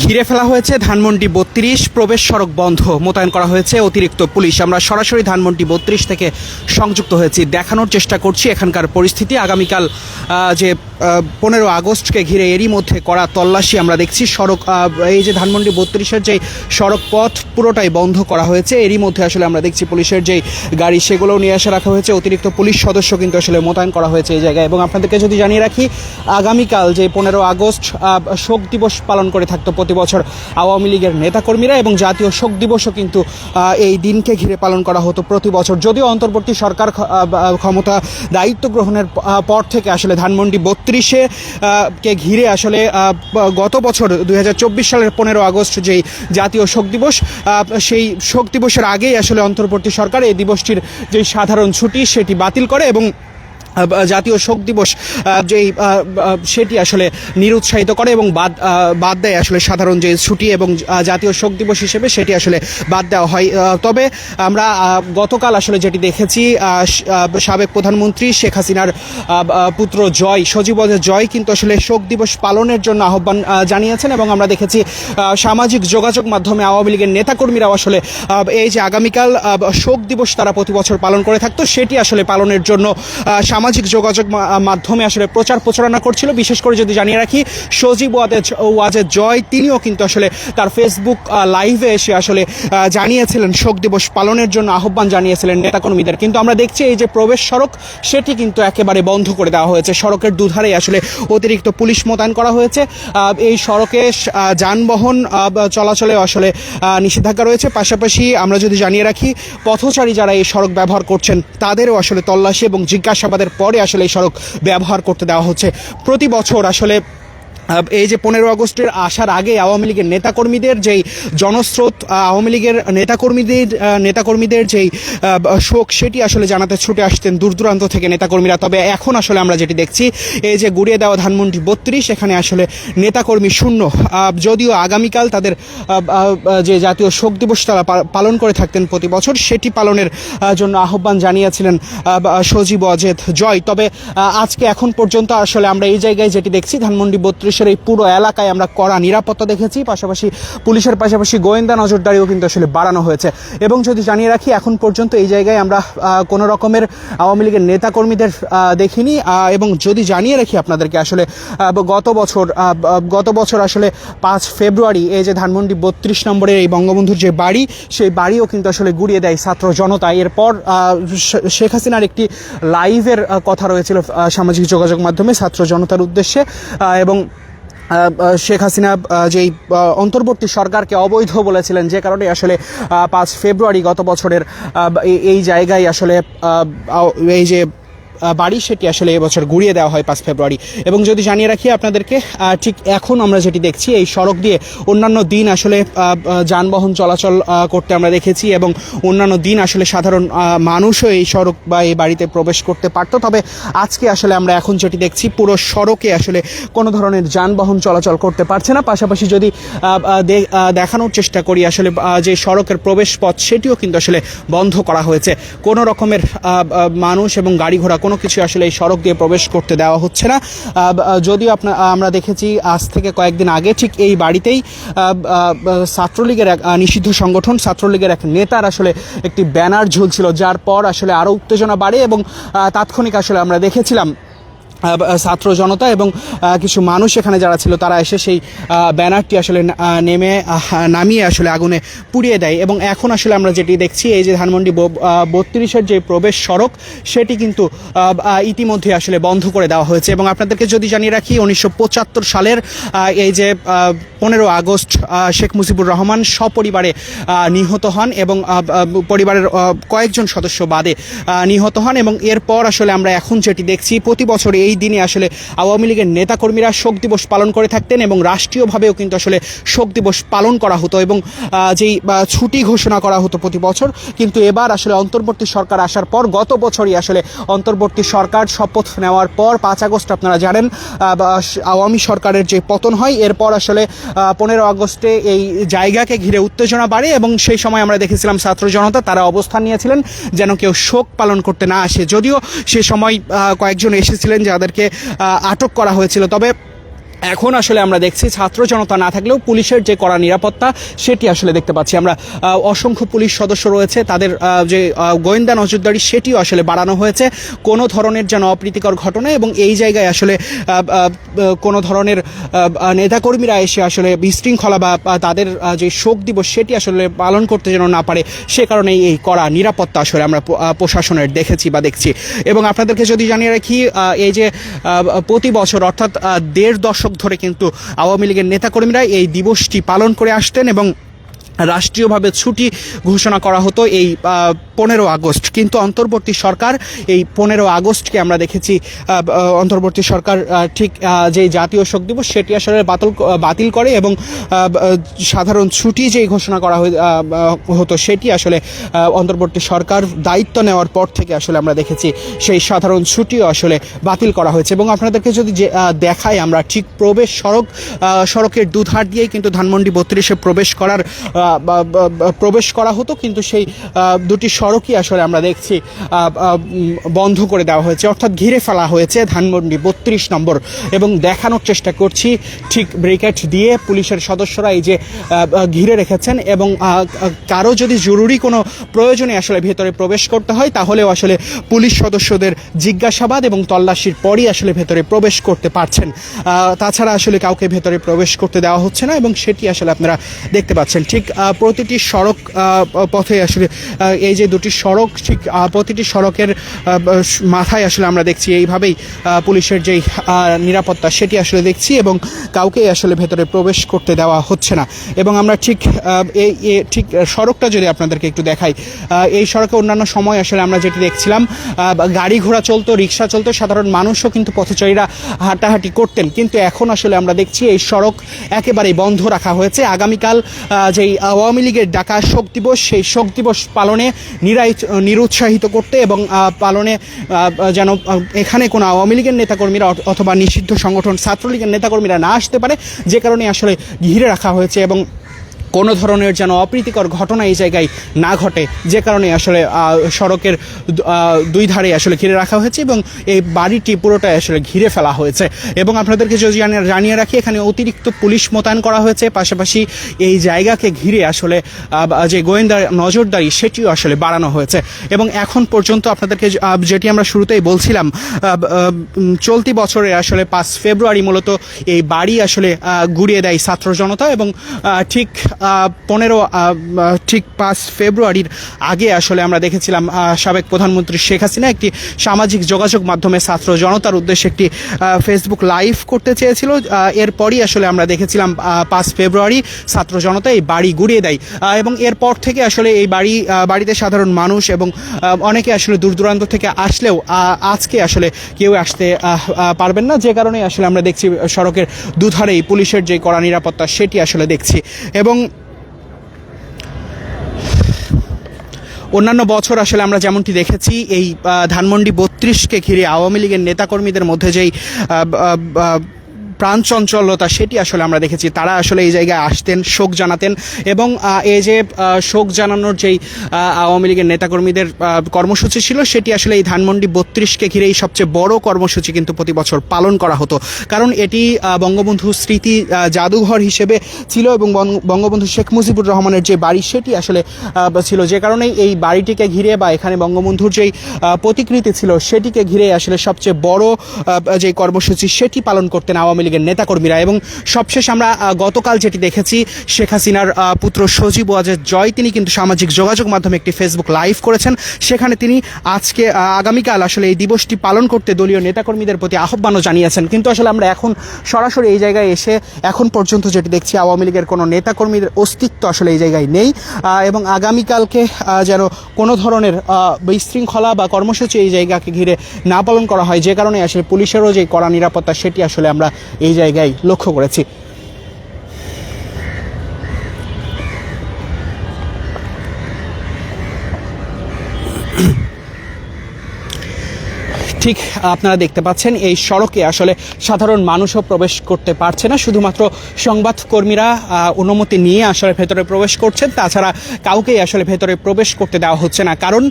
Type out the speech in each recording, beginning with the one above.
ঘিরে ফেলা হয়েছে ধানমন্ডি বত্রিশ, প্রবেশ সড়ক বন্ধ। মোতায়েন করা হয়েছে অতিরিক্ত পুলিশ। আমরা সরাসরি ধানমন্ডি বত্রিশ থেকে সংযুক্ত হয়েছি। দেখানোর চেষ্টা করছি এখানকার পরিস্থিতি। আগামীকাল যে পনেরো আগস্টকে ঘিরে এরই মধ্যে করা তল্লাশি আমরা দেখছি। সড়ক এই যে ধানমন্ডি বত্রিশের যে সড়ক পথ পুরোটাই বন্ধ করা হয়েছে। এরই মধ্যে আসলে আমরা দেখছি পুলিশের যেই গাড়ি, সেগুলোও নিয়ে আসা রাখা হয়েছে। অতিরিক্ত পুলিশ সদস্য কিন্তু আসলে মোতায়েন করা হয়েছে এই জায়গায়। এবং আপনাদেরকে যদি জানিয়ে রাখি, আগামীকাল যে পনেরো আগস্ট শোক দিবস পালন করে থাকতো প্রতি বছর আওয়ামী লীগের নেতাকর্মীরা এবং জাতীয় শোক দিবসও কিন্তু এই দিনকে ঘিরে পালন করা হতো প্রতি বছর। যদিও অন্তর্বর্তী সরকার ক্ষমতা দায়িত্ব গ্রহণের পর থেকে আসলে ধানমন্ডি বত্রিশে কে ঘিরে আসলে গত বছর দু হাজার চব্বিশ সালের পনেরো আগস্ট যেই জাতীয় শোক দিবস সেই শোক দিবসের আগেই আসলে অন্তর্বর্তী সরকার এই দিবসটির যে সাধারণ ছুটি সেটি বাতিল করে এবং জাতীয় শোক দিবস আহ, সেটি আসলে নিরুৎসাহিত করে এবং বাদ বাদ দেয় আসলে সাধারণ যে ছুটি এবং জাতীয় শোক দিবস হিসেবে সেটি আসলে বাদ দেওয়া হয়। তবে আমরা গতকাল আসলে যেটি দেখেছি সাবেক প্রধানমন্ত্রী শেখ হাসিনার পুত্র জয় সজীব জয় কিন্তু আসলে শোক দিবস পালনের জন্য আহ্বান জানিয়েছেন এবং আমরা দেখেছি সামাজিক যোগাযোগ মাধ্যমে আওয়ামী লীগের নেতাকর্মীরাও আসলে এই যে আগামীকাল শোক দিবস তারা প্রতি বছর পালন করে থাকতো সেটি আসলে পালনের জন্য সামাজিক যোগাযোগ মাধ্যমে আসলে প্রচার প্রচারণা করছিল। বিশেষ করে যদি জানিয়ে রাখি, সজীব ওয়াজেদ ওয়াজেদ জয়, তিনিও কিন্তু আসলে তার ফেসবুক লাইভে এসে আসলে জানিয়েছিলেন শোক দিবস পালনের জন্য আহ্বান জানিয়েছিলেন নেতাকর্মীদের। কিন্তু আমরা দেখছি এই যে প্রবেশ সড়ক, সেটি কিন্তু একেবারে বন্ধ করে দেওয়া হয়েছে। সড়কের দুধারে আসলে অতিরিক্ত পুলিশ মোতায়েন করা হয়েছে। এই সড়কে যানবাহন চলাচলে আসলে নিষেধাজ্ঞা রয়েছে। পাশাপাশি আমরা যদি জানিয়ে রাখি, পথচারী যারা এই সড়ক ব্যবহার করছেন, তাদেরও আসলে তল্লাশি এবং জিজ্ঞাসাবাদের পরে আসলে এই সড়ক ব্যবহার করতে দেওয়া হচ্ছে। প্রতি বছর আসলে এই যে পনেরো আগস্টের আসার আগে আওয়ামী লীগের নেতাকর্মীদের যেই জনস্রোত আওয়ামী লীগের নেতাকর্মীদের নেতাকর্মীদের যেই শোক, সেটি আসলে জানাতে ছুটে আসতেন দূর দূরান্ত থেকে নেতাকর্মীরা। তবে এখন আসলে আমরা যেটি দেখছি, এই যে গুড়িয়ে দেওয়া ধানমন্ডি বত্রিশ, এখানে আসলে নেতাকর্মী শূন্য। যদিও আগামীকাল তাদের যে জাতীয় শোক দিবস তারা পালন করে থাকতেন প্রতি বছর, সেটি পালনের জন্য আহ্বান জানিয়েছিলেন সজীব অজেদ জয়। তবে আজকে এখন পর্যন্ত আসলে আমরা এই জায়গায় যেটি দেখছি, ধানমন্ডি বত্রিশের এই পুরো এলাকায় আমরা কড়া নিরাপত্তা দেখেছি। পাশাপাশি পুলিশের পাশাপাশি গোয়েন্দা নজরদারিও কিন্তু আসলে বাড়ানো হয়েছে। এবং যদি জানিয়ে রাখি, এখন পর্যন্ত এই জায়গায় আমরা কোনো রকমের আওয়ামী লীগের নেতাকর্মীদের দেখিনি। এবং যদি জানিয়ে রাখি আপনাদেরকে আসলে গত বছর গত বছর আসলে পাঁচ ফেব্রুয়ারি এই যে ধানমন্ডি বত্রিশ নম্বরের এই বঙ্গবন্ধুর যে বাড়ি, সেই বাড়িও কিন্তু আসলে গুড়িয়ে দেয় ছাত্র জনতা। এরপর শেখ হাসিনার একটি লাইভের কথা রয়েছিল সামাজিক যোগাযোগ মাধ্যমে ছাত্র জনতার উদ্দেশ্যে। এবং শেখ হাসিনা যেই অন্তর্বর্তী সরকারকে অবৈধ বলেছিলেন যে কারণে আসলে পাঁচ ফেব্রুয়ারি গত বছরের এই- জায়গায় আসলে এই যে বাড়ি সেটি আসলে এবছর ঘুরিয়ে দেওয়া হয় পাঁচ ফেব্রুয়ারি। এবং যদি জানিয়ে রাখি আপনাদেরকে ঠিক এখন আমরা যেটি দেখছি, এই সড়ক দিয়ে অন্যান্য দিন আসলে যানবাহন চলাচল করতে আমরা দেখেছি এবং অন্যান্য দিন আসলে সাধারণ মানুষও এই সড়ক বা এই বাড়িতে প্রবেশ করতে পারতো। তবে আজকে আসলে আমরা এখন যেটি দেখছি, পুরো সড়কে আসলে কোনো ধরনের যানবাহন চলাচল করতে পারছে না। পাশাপাশি যদি দেখানোর চেষ্টা করি, আসলে যে সড়কের প্রবেশ পথ, সেটিও কিন্তু আসলে বন্ধ করা হয়েছে। কোনো রকমের মানুষ এবং গাড়ি ঘোড়া কোনো কিছু আসলে এই সড়ক দিয়ে প্রবেশ করতে দেওয়া হচ্ছে না। যদিও আপনার আমরা দেখেছি আজ থেকে কয়েকদিন আগে ঠিক এই বাড়িতেই ছাত্রলীগের এক নিষিদ্ধ সংগঠন, ছাত্রলীগের এক নেতার আসলে একটি ব্যানার ঝুলছিল, যার পর আসলে আরও উত্তেজনা বাড়ে এবং তাৎক্ষণিক আসলে আমরা দেখেছিলাম ছাত্র জনতা এবং কিছু মানুষ এখানে যারা ছিল তারা এসে সেই ব্যানারটি আসলে নেমে নামিয়ে আসলে আগুনে পুড়িয়ে দেয় এবং এখন আসলে আমরা যেটি দেখছি, এই যে ধানমন্ডি বত্রিশের যে প্রবেশ সড়ক, সেটি কিন্তু ইতিমধ্যে আসলে বন্ধ করে দেওয়া হয়েছে এবং আপনাদেরকে যদি জানিয়ে রাখি, উনিশশো পঁচাত্তর সালের এই যে পনেরো আগস্ট শেখ মুজিবুর রহমান সপরিবারে নিহত হন এবং পরিবারের কয়েকজন সদস্য বাদে নিহত হন এবং এরপর আসলে আমরা এখন যেটি দেখছি, প্রতি বছর এই দিনে আসলে আওয়ামী লীগের নেতাকর্মীরা শোক দিবস পালন করে থাকতেন এবং রাষ্ট্রীয়ভাবেও কিন্তু আসলে শোক দিবস পালন করা হতো এবং যেই ছুটি ঘোষণা করা হতো প্রতি বছর। কিন্তু এবার আসলে অন্তর্বর্তী সরকার আসার পর গত বছরই আসলে অন্তর্বর্তী সরকার শপথ নেওয়ার পর পাঁচ আগস্ট আপনারা জানেন আওয়ামী সরকারের যে পতন হয়, এরপর আসলে পনেরো আগস্টে এই জায়গাকে ঘিরে উত্তেজনা বাড়ে এবং সেই সময় আমরা দেখেছিলাম ছাত্র জনতা তারা অবস্থান নিয়েছিলেন যেন কেউ শোক পালন করতে না আসে। যদিও সে সময় কয়েকজন এসেছিলেন যাদেরকে আহ, আটক করা হয়েছিল। তবে এখন আসলে আমরা দেখছি ছাত্র জনতা না থাকলেও পুলিশের যে কড়া নিরাপত্তা, সেটি আসলে দেখতে পাচ্ছি। আমরা অসংখ্য পুলিশ সদস্য রয়েছে। তাদের যে গোয়েন্দা নজরদারি, সেটিও আসলে বাড়ানো হয়েছে। কোনো ধরনের যেন অপ্রীতিকর ঘটনা এবং এই জায়গায় আসলে কোনো ধরনের নেতাকর্মীরা এসে আসলে বিশৃঙ্খলা বা তাদের যে শোক দিবস, সেটি আসলে পালন করতে যেন না পারে, সে কারণেই এই কড়া নিরাপত্তা আসলে আমরা প্রশাসনের দেখেছি বা দেখছি। এবং আপনাদেরকে যদি জানিয়ে রাখি এই যে প্রতি বছর, অর্থাৎ দেড় দশক ধরে কিন্তু আওয়ামী লীগের নেতাকর্মীরা এই দিবসটি পালন করে আসতেন এবং রাষ্ট্রীয়ভাবে ছুটি ঘোষণা করা হতো এই পনেরো আগস্ট। কিন্তু অন্তর্বর্তী সরকার এই পনেরো আগস্টকে আমরা দেখেছি অন্তর্বর্তী সরকার ঠিক যে জাতীয় শোক দিবস সেটি আসলে বাতিল বাতিল করে এবং সাধারণ ছুটি যেই ঘোষণা করা হতো সেটি আসলে অন্তর্বর্তী সরকার দায়িত্ব নেওয়ার পর থেকে আসলে আমরা দেখেছি সেই সাধারণ ছুটিও আসলে বাতিল করা হয়েছে। এবং আপনাদেরকে যদি যে দেখাই আমরা, ঠিক প্রবেশ সড়ক সড়কের দুধার দিয়েই কিন্তু ধানমন্ডি বত্রিশে প্রবেশ করার প্রবেশ করা হতো, কিন্তু সেই দুটি সড়কই আসলে আমরা দেখছি বন্ধ করে দেওয়া হয়েছে। অর্থাৎ ঘিরে ফেলা হয়েছে ধানমন্ডি বত্রিশ নম্বর। এবং দেখানোর চেষ্টা করছি, ঠিক ব্রেকেট দিয়ে পুলিশের সদস্যরা এই যে ঘিরে রেখেছেন এবং কারও যদি জরুরি কোনো প্রয়োজনে আসলে ভেতরে প্রবেশ করতে হয়, তাহলেও আসলে পুলিশ সদস্যদের জিজ্ঞাসাবাদ এবং তল্লাশির পরই আসলে ভেতরে প্রবেশ করতে পারছেন। তাছাড়া আসলে কাউকে ভেতরে প্রবেশ করতে দেওয়া হচ্ছে না এবং সেটি আসলে আপনারা দেখতে পাচ্ছেন। ঠিক প্রতিটি সড়ক পথে আসলে এই যে দুটি সড়ক, ঠিক প্রতিটি সড়কের মাথায় আসলে আমরা দেখছি এইভাবেই পুলিশের যেই নিরাপত্তা সেটি আসলে দেখছি এবং কাউকেই আসলে ভেতরে প্রবেশ করতে দেওয়া হচ্ছে না। এবং আমরা ঠিক এই ঠিক সড়কটা যদি আপনাদেরকে একটু দেখাই এই সড়কে অন্যান্য সময় আসলে আমরা যেটি দেখছিলাম গাড়ি ঘোড়া চলতো, রিক্সা চলতো, সাধারণ মানুষও কিন্তু পথচারীরা হাঁটাহাঁটি করতেন। কিন্তু এখন আসলে আমরা দেখছি এই সড়ক একেবারেই বন্ধ রাখা হয়েছে। আগামীকাল যেই আওয়ামী লীগের ডাকা শোক দিবস, সেই শোক দিবস পালনে নিরাই নিরুৎসাহিত করতে এবং পালনে যেন এখানে কোনো আওয়ামী লীগের নেতাকর্মীরা অথবা নিষিদ্ধ সংগঠন ছাত্রলীগের নেতাকর্মীরা না আসতে পারে, যে কারণে আসলে ঘিরে রাখা হয়েছে এবং কোনো ধরনের যেন অপ্রীতিকর ঘটনা এই জায়গায় না ঘটে, যে কারণে আসলে সড়কের দুই ধারে আসলে ঘিরে রাখা হয়েছে এবং এই বাড়িটি পুরোটাই আসলে ঘিরে ফেলা হয়েছে। এবং আপনাদেরকে যদি জানিয়ে রাখি, এখানে অতিরিক্ত পুলিশ মোতায়েন করা হয়েছে, পাশাপাশি এই জায়গাকে ঘিরে আসলে যে গোয়েন্দা নজরদারি, সেটিও আসলে বাড়ানো হয়েছে। এবং এখন পর্যন্ত আপনাদেরকে যেটি আমরা শুরুতেই বলছিলাম চলতি বছরে আসলে পাঁচ ফেব্রুয়ারি মূলত এই বাড়ি আসলে গুড়িয়ে দেয় ছাত্র জনতা এবং ঠিক পনেরো ঠিক পাঁচ ফেব্রুয়ারির আগে আসলে আমরা দেখেছিলাম সাবেক প্রধানমন্ত্রী শেখ হাসিনা একটি সামাজিক যোগাযোগ মাধ্যমে ছাত্র জনতার উদ্দেশ্যে একটি ফেসবুক লাইভ করতে চেয়েছিল। এরপরই আসলে আমরা দেখেছিলাম পাঁচ ফেব্রুয়ারি ছাত্র জনতা এই বাড়ি গুড়িয়ে দেয়। এবং এরপর থেকে আসলে এই বাড়ি বাড়িতে সাধারণ মানুষ এবং অনেকে আসলে দূর দূরান্ত থেকে আসলেও আজকে আসলে কেউ আসতে পারবেন না। যে কারণে আসলে আমরা দেখছি সড়কের দুধারেই পুলিশের যে কড়া নিরাপত্তা, সেটি আসলে দেখছি। এবং অন্যান্য বছর আসলে আমরা যেমনটি দেখেছি, এই ধানমন্ডি বত্রিশকে ঘিরে আওয়ামী লীগের নেতাকর্মীদের মধ্যে যেই আহ, আহ, আহ, প্রাণ চঞ্চলতা সেটি আসলে আমরা দেখেছি। তারা আসলে এই জায়গায় আসতেন শোক জানাতেন এবং এই যে শোক জানানোর যেই আওয়ামী লীগের নেতাকর্মীদের কর্মসূচি ছিল সেটি আসলে এই ধানমন্ডি বত্রিশকে ঘিরেই সবচেয়ে বড় কর্মসূচি কিন্তু প্রতি বছর পালন করা হতো। কারণ এটি বঙ্গবন্ধু স্মৃতি জাদুঘর হিসেবে ছিল এবং বঙ্গ- বঙ্গবন্ধু শেখ মুজিবুর রহমানের যে বাড়ি সেটি আসলে ছিল। যে কারণে এই বাড়িটিকে ঘিরে বা এখানে বঙ্গবন্ধুর যেই প্রতিকৃতি ছিল সেটিকে ঘিরে আসলে সবচেয়ে বড় যে কর্মসূচি সেটি পালন করতেন আওয়ামী লীগের নেতাকর্মীরা এবং সবশেষ আমরা গতকাল যেটি দেখেছি, শেখ হাসিনার পুত্র সজীব ওয়াজেদ জয়, তিনি কিন্তু সামাজিক যোগাযোগ মাধ্যমে একটি ফেসবুক লাইভ করেছেন। সেখানে তিনি আজকে আগামীকাল আসলে এই দিবসটি পালন করতে দলীয় নেতাকর্মীদের প্রতি আহ্বানও জানিয়েছেন। কিন্তু আসলে আমরা এখন সরাসরি এই জায়গায় এসে এখন পর্যন্ত যেটি দেখছি, আওয়ামী লীগের কোনো নেতাকর্মীদের অস্তিত্ব আসলে এই জায়গায় নেই। এবং আগামীকালকে যেন কোনো ধরনের বিশৃঙ্খলা বা কর্মসূচি এই জায়গাকে ঘিরে না পালন করা হয়, যে কারণে আসলে পুলিশেরও যে কড়া নিরাপত্তা, সেটি আসলে আমরা এই জায়গায় লক্ষ্য করেছি। ঠিক আপনারা দেখতে পাচ্ছেন, এই সড়কে আসলে সাধারণ মানুষও প্রবেশ করতে পারছে না। শুধুমাত্র সংবাদকর্মীরা অনুমতি নিয়ে আসলে ভেতরে প্রবেশ করছেন। তাছাড়া কাউকেই আসলে ভেতরে প্রবেশ করতে দেওয়া হচ্ছে না। কারণ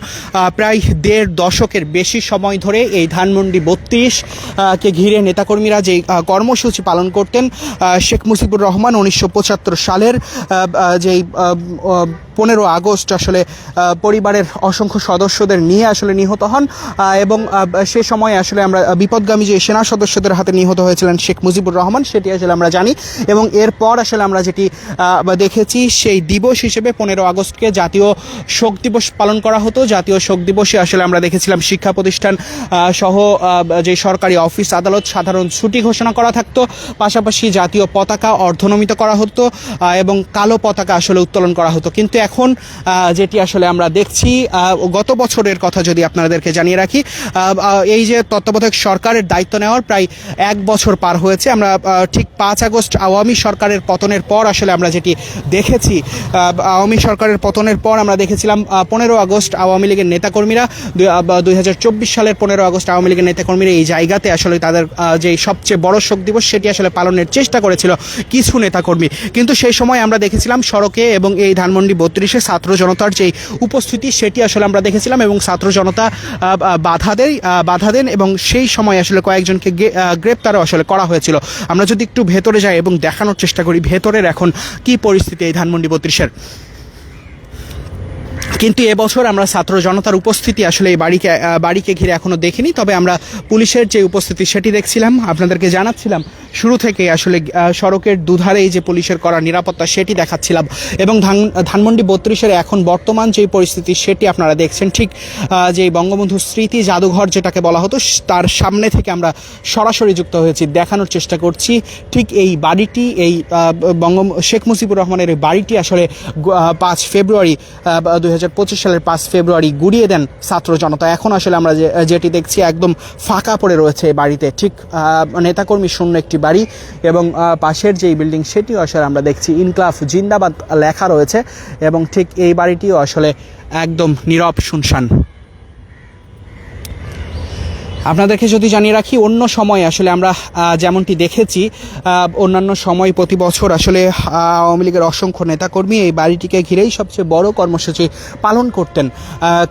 প্রায় দেড় দশকের বেশি সময় ধরে এই ধানমন্ডি বত্রিশ কে ঘিরে নেতাকর্মীরা যে কর্মসূচি পালন করতেন শেখ মুজিবুর রহমান উনিশশো পঁচাত্তর সালের যেই পনেরো আগস্ট আসলে পরিবারের অসংখ্য সদস্যদের নিয়ে আসলে নিহত হন এবং সে সময় আসলে আমরা বিপদগামী যে সেনা সদস্যদের হাতে নিহত হয়েছিলেন শেখ মুজিবুর রহমান, সেটি আসলে আমরা জানি, এবং এরপর আসলে আমরা যেটি দেখেছি, সেই দিবস হিসেবে পনেরো আগস্টকে জাতীয় শোক দিবস পালন করা হতো। জাতীয় শোক দিবসে আসলে আমরা দেখেছিলাম শিক্ষা প্রতিষ্ঠান সহ যে সরকারি অফিস, আদালত, সাধারণ ছুটি ঘোষণা করা থাকতো। পাশাপাশি জাতীয় পতাকা অর্ধনমিত করা হতো এবং কালো পতাকা আসলে উত্তোলন করা হতো। কিন্তু এখন যেটি আসলে আমরা দেখছি গত বছরের কথা যদি আপনাদেরকে জানিয়ে রাখি এই যে তত্ত্বাবধায়ক সরকারের দায়িত্ব নেওয়ার প্রায় এক বছর পার হয়েছে। আমরা ঠিক পাঁচ আগস্ট আওয়ামী সরকারের পতনের পর আসলে আমরা যেটি দেখেছি আওয়ামী সরকারের পতনের পর আমরা দেখেছিলাম পনেরো আগস্ট আওয়ামী লীগের নেতাকর্মীরা, দুই হাজার চব্বিশ সালের পনেরো আগস্ট আওয়ামী লীগের নেতাকর্মীরা এই জায়গাতে আসলে তাদের যে সবচেয়ে বড় শোক দিবস, সেটি আসলে পালনের চেষ্টা করেছিল কিছু নেতাকর্মী। কিন্তু সেই সময় আমরা দেখেছিলাম সড়কে এবং এই ধানমন্ডি বত্রিশে ছাত্র জনতার যে উপস্থিতি, সেটি আসলে আমরা দেখেছিলাম এবং ছাত্র জনতা বাধা দেয় বাধা দেন এবং সেই সময় আসলে কয়েকজনকে গ্রেপ্তারও আসলে করা হয়েছিল। আমরা যদি একটু ভেতরে যাই এবং দেখানোর চেষ্টা করি, ভেতরের এখন কি পরিস্থিতি এই ধানমন্ডি বত্রিশের? কিন্তু এবছর আমরা ছাত্র জনতার উপস্থিতি আসলে এই বাড়িকে বাড়িকে ঘিরে এখনও দেখিনি। তবে আমরা পুলিশের যে উপস্থিতি সেটি দেখছিলাম, আপনাদেরকে জানাচ্ছিলাম। শুরু থেকে আসলে সড়কের দুধারেই যে পুলিশের করা নিরাপত্তা সেটি দেখাচ্ছিলাম। এবং ধান, ধানমন্ডি বত্রিশের এখন বর্তমান যে পরিস্থিতি সেটি আপনারা দেখছেন। ঠিক যে বঙ্গবন্ধু স্মৃতি জাদুঘর যেটাকে বলা হতো, তার সামনে থেকে আমরা সরাসরি যুক্ত হয়েছি। দেখানোর চেষ্টা করছি। ঠিক এই বাড়িটি, এই বঙ্গ শেখ মুজিবুর রহমানের বাড়িটি আসলে পাঁচ ফেব্রুয়ারি দুই সালের পাঁচ ফেব্রুয়ারি গুড়িয়ে দেন ছাত্র জনতা। এখন আসলে আমরা যেটি দেখছি একদম ফাঁকা পড়ে রয়েছে এই বাড়িতে। ঠিক নেতাকর্মী শূন্য একটি বাড়ি এবং পাশের যেই বিল্ডিং সেটিও আসলে আমরা দেখছি ইনক্লাফ জিন্দাবাদ লেখা রয়েছে এবং ঠিক এই বাড়িটিও আসলে একদম নীরব শুনশান। আপনাদেরকে যদি জানিয়ে রাখি, অন্য সময় আসলে আমরা যেমনটি দেখেছি অন্যান্য সময় প্রতি বছর আসলে আওয়ামী লীগের অসংখ্য নেতাকর্মী এই বাড়িটিকে ঘিরেই সবচেয়ে বড় কর্মসূচি পালন করতেন।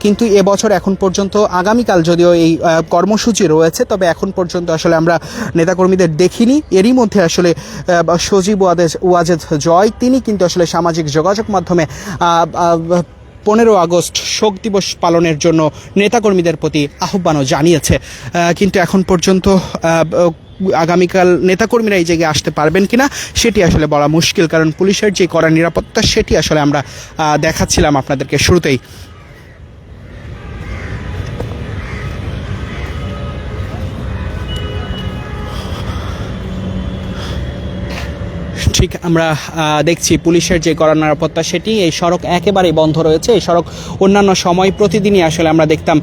কিন্তু এবছর এখন পর্যন্ত, আগামীকাল যদিও এই কর্মসূচি রয়েছে, তবে এখন পর্যন্ত আসলে আমরা নেতাকর্মীদের দেখিনি। এরই মধ্যে আসলে সজীব ওয়াদেজ, ওয়াজেদ জয়, তিনি কিন্তু আসলে সামাজিক যোগাযোগ মাধ্যমে পনেরো আগস্ট শোক দিবস পালনের জন্য নেতাকর্মীদের প্রতি আহ্বানও জানিয়েছে। কিন্তু এখন পর্যন্ত আগামীকাল নেতাকর্মীরা এই জায়গায় আসতে পারবেন কিনা, সেটি আসলে বলা মুশকিল। কারণ পুলিশের যে কড়া নিরাপত্তা, সেটি আসলে আমরা দেখাচ্ছিলাম আপনাদেরকে শুরুতেই। ঠিক আমরা দেখছি পুলিশের যে কড়া নিরাপত্তা সেটি। এই সড়ক একেবারেই বন্ধ রয়েছে। এই সড়ক অন্যান্য সময় প্রতিদিনই আসলে আমরা দেখতাম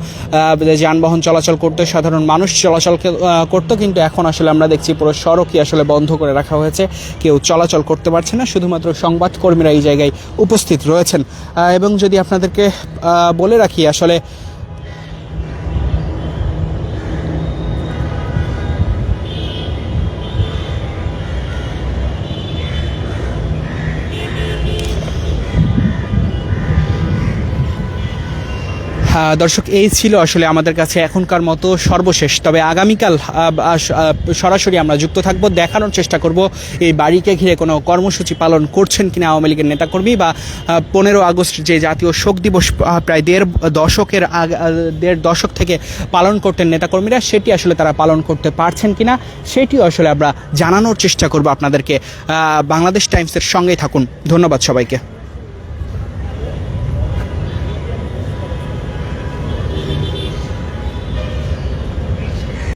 যানবাহন চলাচল করতে, সাধারণ মানুষ চলাচল করতো, কিন্তু এখন আসলে আমরা দেখছি পুরো সড়কই আসলে বন্ধ করে রাখা হয়েছে। কেউ চলাচল করতে পারছে না। শুধুমাত্র সংবাদকর্মীরা এই জায়গায় উপস্থিত রয়েছেন। এবং যদি আপনাদেরকে বলে রাখি, আসলে দর্শক, এই ছিল আসলে আমাদের কাছে এখনকার মতো সর্বশেষ। তবে আগামীকাল সরাসরি আমরা যুক্ত থাকব, দেখানোর চেষ্টা করব এই বাড়িকে ঘিরে কোনো কর্মসূচি পালন করছেন কিনা আওয়ামী লীগের নেতাকর্মী বা পনেরো আগস্ট যে জাতীয় শোক দিবস প্রায় দেড় দশকের আগ দেড় দশক থেকে পালন করতেন নেতাকর্মীরা, সেটি আসলে তারা পালন করতে পারছেন কিনা, সেটিও আসলে আমরা জানানোর চেষ্টা করব আপনাদেরকে। বাংলাদেশ টাইমসের সঙ্গেই থাকুন। ধন্যবাদ সবাইকে।